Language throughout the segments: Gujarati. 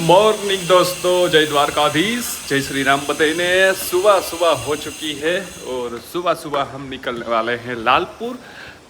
मॉर्निंग दोस्तों जय द्वारकाधीश जय श्री राम बताइने सुबह सुबह हो चुकी है और सुबह सुबह हम निकलने वाले हैं લાલપુર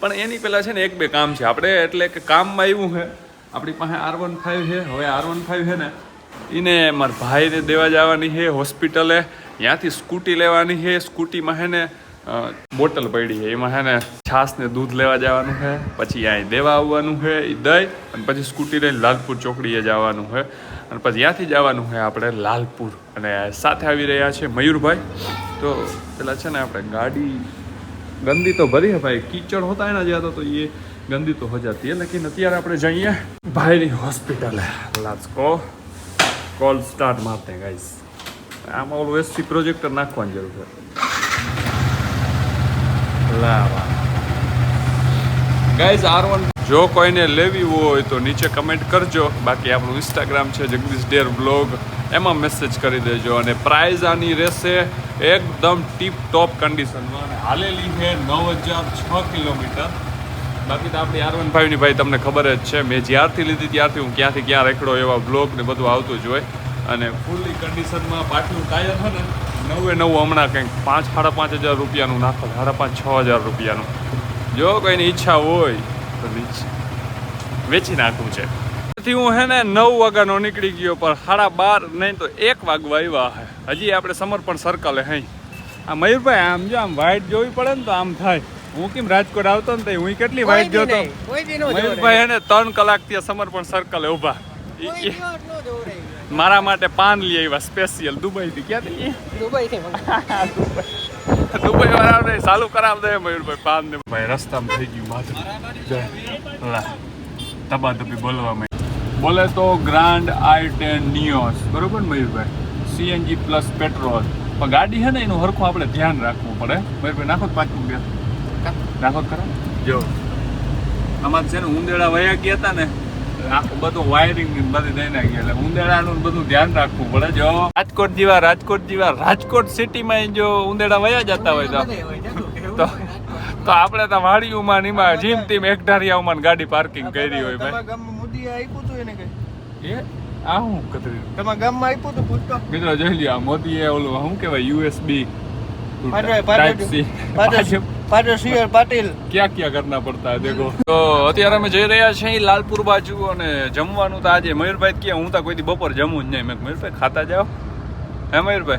પણ એની પહેલાં છે ને એક બે કામ છે આપણે એટલે કે કામમાં આવ્યું છે આપણી પાસે આર વન ફાઇવ છે હવે આર વન ફાઇવ છે ને એને મારા ભાઈને દેવા જવાની છે હોસ્પિટલે ત્યાંથી સ્કૂટી લેવાની છે સ્કૂટીમાં છે ને અ, બોટલ પડી છે એમાં છે ને છાશ ને દૂધ લેવા જવાનું છે પછી અહીં દેવા આવવાનું છે એ દઈ અને પછી સ્કૂટી લઈને લાલપુર ચોકડીએ જવાનું છે અને પછી ત્યાંથી જવાનું છે આપણે લાલપુર. અને સાથે આવી રહ્યા છે મયુરભાઈ. તો પેલા છે ને આપણે ગાડી, ગંદી તો ભરી હે ભાઈ. કીચડ હોતા એના જ્યાં તો એ ગંદી તો હો જતી લેકિન અત્યારે આપણે જઈએ ભાઈની હોસ્પિટલ. હોસ્પિટલે લાચકો કોલ સ્ટાર્ટ મારતે ગાઈસ. આમાં ઓલું એસસી પ્રોજેક્ટર નાખવાની જરૂર છે. લાવા ગાઈઝ આર વન જો કોઈને લેવી હોય તો નીચે કમેન્ટ કરજો. બાકી આપણું ઇન્સ્ટાગ્રામ છે, જગદીશ ડેર બ્લોગ. એમાં મેસેજ કરી દેજો અને પ્રાઇઝ આની રહેશે એકદમ ટીપ ટોપ કન્ડિશનમાં અને હાલેલી છે નવ હજાર છ કિલોમીટર. બાકી તો આપણી આર વન ફાઈવની ભાઈ તમને ખબર જ છે, મેં જ્યારથી લીધી ત્યારથી હું ક્યાંથી ક્યાં રેખડો એવા બ્લોગ ને બધું આવતું જ હોય. અને ફૂલ્લી કન્ડિશનમાં પાછલું ટાયર છે ને, નવે નવું હમણાં કંઈક પાંચ, સાડા પાંચ હજાર રૂપિયાનું નાખો, સાડા પાંચ, છ હજાર રૂપિયાનું. જો કોઈની ઈચ્છા હોય વેચી નાખવું છે. તેથી હું હે ને નવ વાગ્યાનો નીકળી ગયો પણ સાડા બાર નહીં તો એક વાગવા આવ્યા હે. હજી આપણે સમર્પણ સર્કલે હઈ. આ મયુરભાઈ આમ જો આમ વાઇટ જોવી પડે ને તો આમ થાય. હું કેમ રાજકોટ આવતો ને તો હું કેટલી વાઇટ જોતો? મયુરભાઈ હે ને ત્રણ કલાક ત્યાં સમર્પણ સર્કલે ઊભા. મારા માટે પાન લઈ આવ્યા સ્પેશિયલ દુબઈથી. ક્યાંથી? દુબઈ વાળાને ચાલુ કરાવ દે મયુરભાઈ પાન ને ભાઈ રસ્તામાં થઈ ગયું માથું. લા તબા તબી બોલવા માંડી બોલે તો ગ્રાન્ડ આઈ ટેન નિયોસ બરોબર મયુરભાઈ? સીએનજી પ્લસ પેટ્રોલ પણ ગાડી છે ને એનું હરખું આપણે ધ્યાન રાખવું પડે. મયુરભાઈ નાખો પાંચ રૂપિયા. નાખો ખરા. જો. આમાં છે ને ઉંદેડા વયા ગયા હતા ને બધું વાયરિંગ બધી દઈ નાખી એટલે ઉંદેડાનું બધું ધ્યાન રાખવું પડે જો. રાજકોટ જેવા રાજકોટ જેવા રાજકોટ સિટીમાં જો ઉંદેડા વયા જતા હોય તો. તો આપણે તો વાડીઓમાં ને એમાં જીમ ટીમ એકધારિયાઓમાં ને ગાડી પાર્કિંગ કરી હોય ભાઈ. તમારા આપ્યું હતું એને કઈ? એ? આ હું કતરી? તમારા ગામમાં આપ્યું હતું પૂછતો? મિત્રો જોઈ લ્યો મોદીએ ઓલું શું કહેવાય યુએસબી પાટણ- પાટણ- પાટણ પાટીલ. ક્યાં ક્યાં કરના પડતા હે દેખો તો અત્યારે અમે જઈ રહ્યા છીએ લાલપુર બાજુ અને જમવાનું તો આજે મયુરભાઈ કે હું તો કોઈ દી બપોર જમું જ નહીં. મેં મયુરભાઈ ખાતા જાઓ. હે મયુરભાઈ?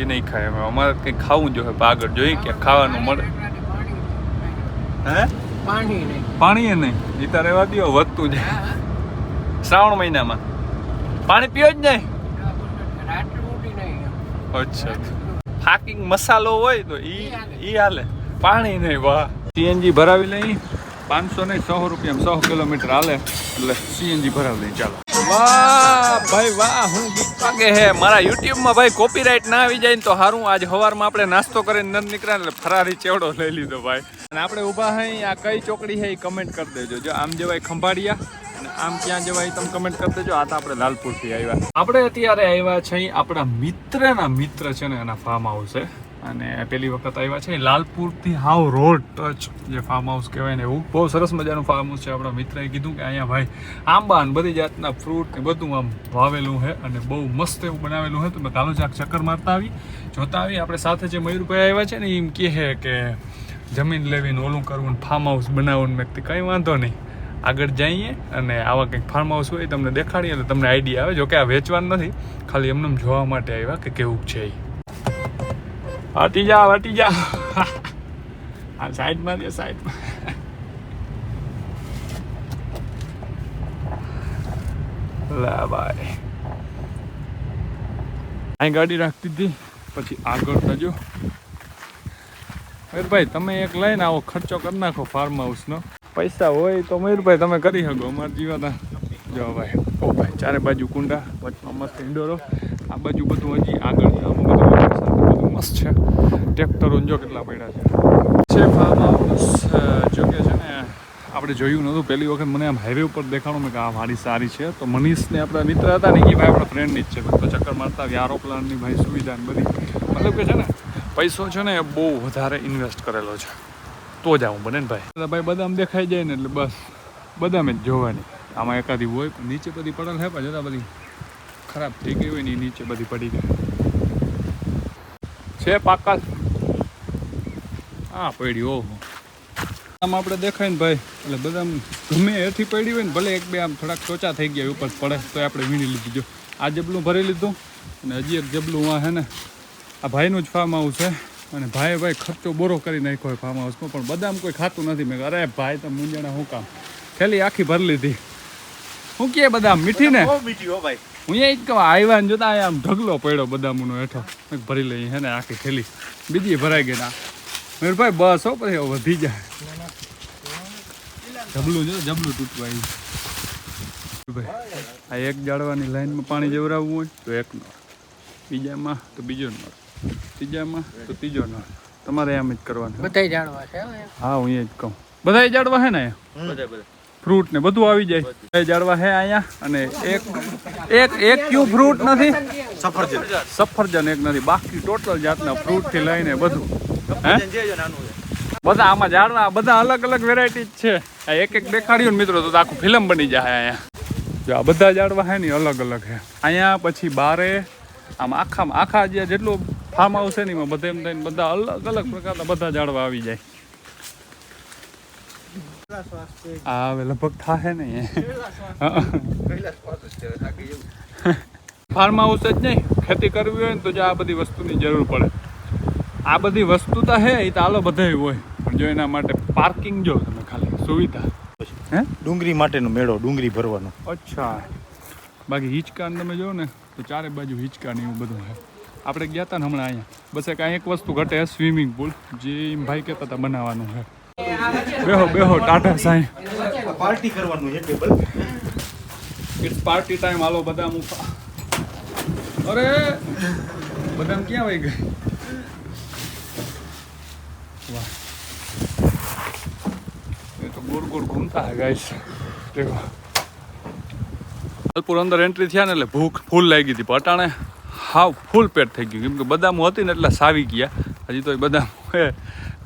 એ નહીં ખાય અમે. અમારે કંઈક ખાવું જોઈએ આગળ જોઈએ કે ખાવાનું મળે. હે? પાણી નહીં. પાણી નહીં. એ તારે રહેવા દો વધતું જાય. શ્રાવણ મહિનામાં. પાણી પીઓ જ નહીં? અચ્છા. હાકિંગ મસાલો હોય તો ઈ ઈ હાલે. પાણી નહીં, વાહ. સીએનજી ભરાવી લઈ. પાંચસો નહીં, સો રૂપિયા સો કિલોમીટર હાલે. એટલે સીએનજી ભરાવી લઈ, ચાલો. વાહ, ભાઈ, વાહ, હું ગીત હે. મારા યુટ્યુબમાં ભાઈ કોપીરાઇટ ના આવી જાય ને તો સારું આજ સવારમાં આપણે નાસ્તો કરીને ન નીકળ્યા ને એટલે ફરારી ચેવડો લઈ લીધો ભાઈ. અને આપણે ઊભા હઈ, આ કઈ ચોકડી છે એ કમેન્ટ કરી દેજો. જો આમ જવાય ખંભાળિયા અને આમ ક્યાં જવાય તમે કમેન્ટ કરી દેજો. આ તો આપણે લાલપુરથી આવ્યા. આપણે અત્યારે આવ્યા છે આપણા મિત્રના મિત્ર છે ને, એના ફાર્મ હાઉસ છે અને પેલી વખત આવ્યા છે લાલપુરથી હાવ રોડ ટચ, જે ફાર્મ હાઉસ કહેવાય ને એવું. બહુ સરસ મજાનું ફાર્મ હાઉસ છે. આપણા મિત્રએ કીધું કે અહીંયા ભાઈ આંબા ને બધી જાતના ફ્રૂટ ને બધું આમ વાવેલું છે અને બહુ મસ્ત એવું બનાવેલું છે તો મેં કાલો જાક ચક્કર મારતા આવી. જોતા આવી. આપણે સાથે જે મયુરભાઈ આવ્યા છે ને, એમ કહે કે જમીન લેવીને ઓલું કરવું ને ફાર્મ હાઉસ બનાવવું મેં કંઈ વાંધો નહીં. આગળ જઈએ અને આવા કંઈક ફાર્મ હાઉસ હોય તમને દેખાડીએ એટલે તમને આઈડિયા આવે. જો કે આ વેચવાનું નથી, ખાલી એમને જોવા માટે આવ્યા કે કેવું છે એ જા, હટી જા. આ સાઈડમાં દે, સાઈડમાં. લા ભાઈ. અહીં ગાડી રાખતી હતી, પછી આગળ થજો મયુરભાઈ તમે એક લઈને આવો, ખર્ચો કરી નાખો ફાર્મ હાઉસનો પૈસા હોય તો મયુરભાઈ તમે કરી શકો, અમારા જીવાના. જો ભાઈ, ઓ ભાઈ, ચારે બાજુ કુંડા, વચમાં મસ્ત ઇન્ડોરો આ બાજુ બધું હજી આગળ બધું મસ્ત છે. ટ્રેક્ટરો જો કેટલા પડ્યા છે. છે ફાર્મ હાઉસ જો કે છે ને, આપણે જોયું નહોતું, પહેલી વખત મને આમ હાઈવે ઉપર દેખાણું, મેં કે આ મારી સારી છે. તો મનીષને આપણા મિત્ર હતા ને કે ભાઈ આપણા ફ્રેન્ડની જ છે. તો ચક્કર મારતા આવી પ્લાનની ભાઈ સુવિધા બધી. મતલબ કે છે ને પૈસો છે ને એ બહુ વધારે ઇન્વેસ્ટ કરેલો છે. તો જ આવું બને ને ભાઈ. ભાઈ બદામ દેખાઈ જાય ને એટલે બસ. બદામ જ જોવાની. આમાં એકાદી હોય નીચે બધી પડેલ હે પણ જતા બધી ખરાબ થઈ ગઈ હોય ને નીચે બધી પડી ગઈ. છે પાકા. હા પડી ઓહો. આમ આપણે દેખાય ને ભાઈ એટલે બધા ગમે એથી પડી હોય ને ભલે એક બે આમ થોડાક ટોચા થઈ ગયા ઉપર પડે તો આપણે વીણી લીધી. જો આ જબલું ભરી લીધું અને હજી એક જબલું આ હે ને આ ભાઈનું જ ફાર્મ હાઉસ છે. અને ભાઈએ ભાઈ ખર્ચો બોરો કરી નાખ્યો હોય ફાર્મ હાઉસમાં પણ બદામ કોઈ ખાતું નથી. મેં અરે ભાઈ તો મુંજાણા હું કામ? થેલી આખી ભરી લીધી. હું કે બદામ? મીઠી ને? મીઠી હો ભાઈ. હું એ જ કહું આવ્યા ને જોતા આમ ઢગલો પડ્યો બદામનો હેઠો. ભરી લઈએ હે ને આખી થેલી. બીજી ભરાઈ ગઈ ના મેં બસ હો પછી વધી જાય. જબલું જો જબલું તૂટવાયું ભાઈ આ એક જાળવાની લાઈનમાં પાણી જવરાવવું હોય તો એક નળ બીજામાં તો બીજો નળ ત્રીજામાં? તો ત્રીજો નળ તમારે એમ જ કરવાનું. બધાય જાણવા છે હા હું એ જ કહું. બધા જાડવા હે ને અહીંયા? બધા બધા ફ્રૂટ ને બધું આવી જાય. બે જાડવા હે અહીંયા અને એક એક એક ક્યુ ફ્રૂટ નથી? સફરજન. સફરજન એક નથી. બાકી ટોટલ જાતના ફ્રૂટથી લઈને બધું. હે? છે છે. બધા આમાં ઝાડના બધા અલગ અલગ વેરાયટી જ છે. આ એક એક દેખાડ્યું ને મિત્રો તો આખું ફિલ્મ બની જાય અહીંયા. જો આ બધા ઝાડવા હે ને અલગ અલગ છે. અહીંયા પછી બારે આમ આખા આખા જે જેટલું ફાર્મ હાઉસ છે ને એમાં બધે એમ થઈને બધા અલગ અલગ પ્રકારના બધા ઝાડવા આવી જાય. આ હવે લગભગ થાય ને ફાર્મ હાઉસ જ નહીં. ખેતી કરવી હોય ને તો જો આ બધી વસ્તુની જરૂર પડે. આ બધી વસ્તુ તો હે એ તો આલો બધે હોય. પણ જો એના માટે પાર્કિંગ જો તમે ખાલી સુવિધા. હે? ડુંગળી માટેનો મેળો ડુંગળી ભરવાનો. અચ્છા. બાકી હિંચકાન તમે જો ને તો ચારે બાજુ હિંચકા ને એવું બધું છે આપણે ગયા હતા ને હમણાં અહીંયા. બસ એક એક વસ્તુ ઘટે સ્વિમિંગ પુલ જે ભાઈ કહેતા હતા બનાવવાનું છે. બેહો બેહો ટાટા સાહેબ પાર્ટી કરવાનું છે ટેબલ ઇટ્સ પાર્ટી ટાઈમ હાલો બધા મુફા અરે બધા ક્યાં વહી ગઈ? વાહ. એ તો ગોળ ગોળ ઘૂમતા હે ગાઈસ અંદર એન્ટ્રી થયા ને એટલે ભૂખ ફૂલ લાગી હતી પટાણે. હાવ ફૂલ પેટ થઈ ગયું. કેમ કે બદામ હતી ને એટલે સાવી ગયા. હજી તો એ બદામ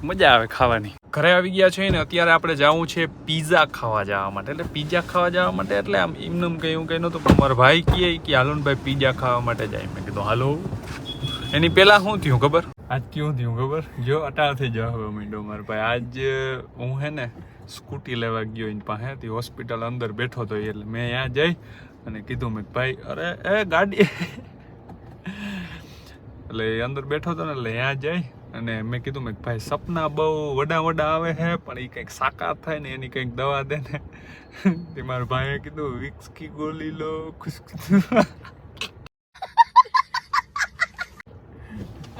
મજા આવે ખાવાની. ઘરે આવી ગયા છે ને, અત્યારે આપણે જવું છે પીઝા ખાવા જવા માટે. એટલે પીઝા ખાવા જવા માટે એટલે આમ એમને કંઈ એવું કંઈ નહોતું, પણ મારા ભાઈ કહે કે હાલો ભાઈ પીઝા ખાવા માટે જાય. મેં કીધું, હાલો. એની પહેલાં શું થયું, ખબર? આજ કેવું થયું, ખબર? જો અટાળથી જવા હવે મીંડો મારા ભાઈ. આજ હું હે ને, સ્કૂટી લેવા ગયો એની પાસે. તે હોસ્પિટલ અંદર બેઠો હતો એટલે મેં ત્યાં જઈ અને કીધું મેં ભાઈ, અરે, એ ગાડી એટલે એ અંદર બેઠો હતો ને એટલે ત્યાં જાય. અને મેં કીધું મેં ભાઈ સપના બહુ વડા વડા આવે છે પણ એ કંઈક સાકાર થાય ને એની કંઈક દવા દે ને. તે મારા ભાઈએ કીધું વિક્સ કી ગોલી લો ખુશ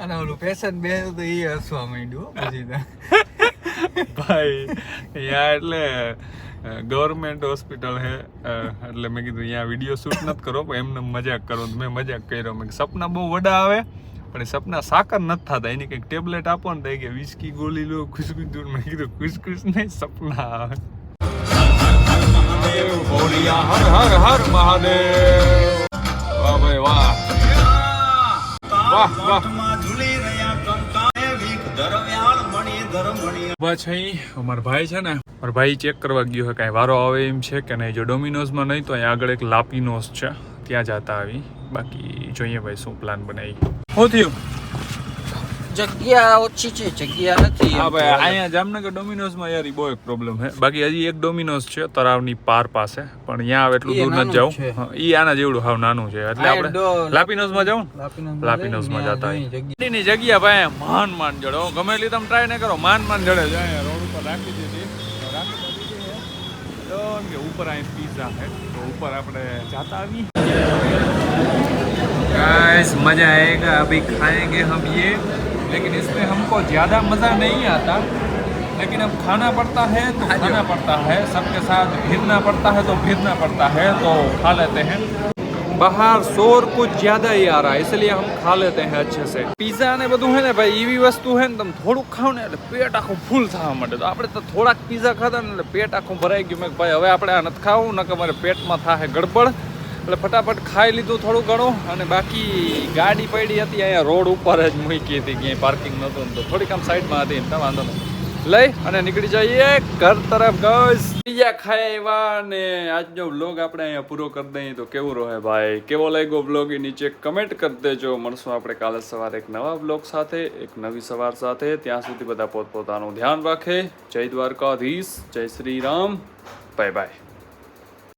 અને ઓલું પેશન બે તો એ હસવા માંડ્યું પછી ભાઈ અહીંયા એટલે ગવર્મેન્ટ હોસ્પિટલ હે એટલે મેં કીધું અહીંયા વીડિયો શૂટ નથી કરો પણ એમને મજાક કરો. મેં મજાક કર્યો. મેં સપના બહુ વડા આવે પણ એ સપના સાકર નથી થતા. એની કંઈક ટેબ્લેટ આપો ને તો કે વિસ્કી ગોલી લો ખુશખુશ દૂર. મેં કીધું ખુશખુશ નહીં સપના. આવે હર હર હર મહાદેવ વાહ ભાઈ વાહ. વાહ વાહ ઊભા છે અહીં. અમારા ભાઈ છે ને ભાઈ ચેક કરવા ગયો છે કાંઈ વારો આવે એમ છે કે નહીં? જો ડોમિનોઝમાં નહીં તો અહીંયા આગળ એક લાપીનોઝ છે. ત્યાં જતા આવી. બાકી જોઈએ ભાઈ શું પ્લાન બનાવી શું થયું? જગ્યા ઓછી છે જગ્યા નથી હા ભાઈ અહીંયા જામનગર ડોમિનોઝમાં યાર બહુ એક પ્રોબ્લેમ છે. બાકી હજી એક ડોમિનોઝ છે તરાવની પાર પાસે. પણ અહીંયા આવે એટલું દૂર નથી જવું. ઈ આના જેવડું હાવ નાનું છે. એટલે આપણે લાપીનોઝમાં જવું લાપીનોઝમાં જતા ત્યાં. ગાડીની જગ્યા ભાઈ માન માન જડે. હો. ગમે એટલી તમે ટ્રાય ન કરો માન માન જડે છે. અહીંયા રોડ ઉપર રાખી દીધી તો રાખી તો દીધી તો કે ઉપર અહીં પીઝા છે. તો ઉપર આપણે જાતા આવી गाइस मजा आएगा अभी खाएंगे हम ये लेकिन इसमें हमको ज़्यादा मज़ा नहीं आता लेकिन अब खाना पड़ता है तो खाना पड़ता है सबके साथ भिरना पड़ता है तो भिरना पड़ता है तो खा लेते हैं બહાર શોર કુછ જ્યાદા ही आ रहा है इसलिए हम खा लेते हैं अच्छे से પીઝા ને બધું હે ને ભાઈ એવી વસ્તુ હે ને તમે થોડુંક ખાવ ને એટલે પેટ આખું ફૂલ થવા માટે તો આપણે તો થોડાક પીઝા ખાધા ને એટલે પેટ આખું ભરાઈ ગયું મેં કીધું, ભાઈ હવે આપણે આ નથી ખાવું ને કે અમારે પેટમાં થાય ગડબડ એટલે ફટાફટ ખાઈ લીધું થોડું ઘણું અને બાકી ગાડી પડી હતી, અહીંયા રોડ ઉપર જ મૂકી હતી, ક્યાંય પાર્કિંગ નહોતું તો. થોડીક આમ સાઈડમાં હતી એમ વાંધો નહીં. લઈ અને નીકળી જઈએ, ઘર તરફ ગઈશ બીજા ખાଇବା ને આજનો બ્લોગ આપણે અહીંયા પૂરો કરી દઈએ. તો કેવું રહે ભાઈ? કેવો લાગ્યો બ્લોગ એ નીચે કમેન્ટ કરી દેજો. મળશું આપણે કાલે સવારે એક નવા બ્લોગ સાથે, એક નવી સવાર સાથે. ત્યાં સુધી બધા પોતપોતાનું ધ્યાન રાખે. જય દ્વારકાધીશ, જય શ્રી રામ. Bye bye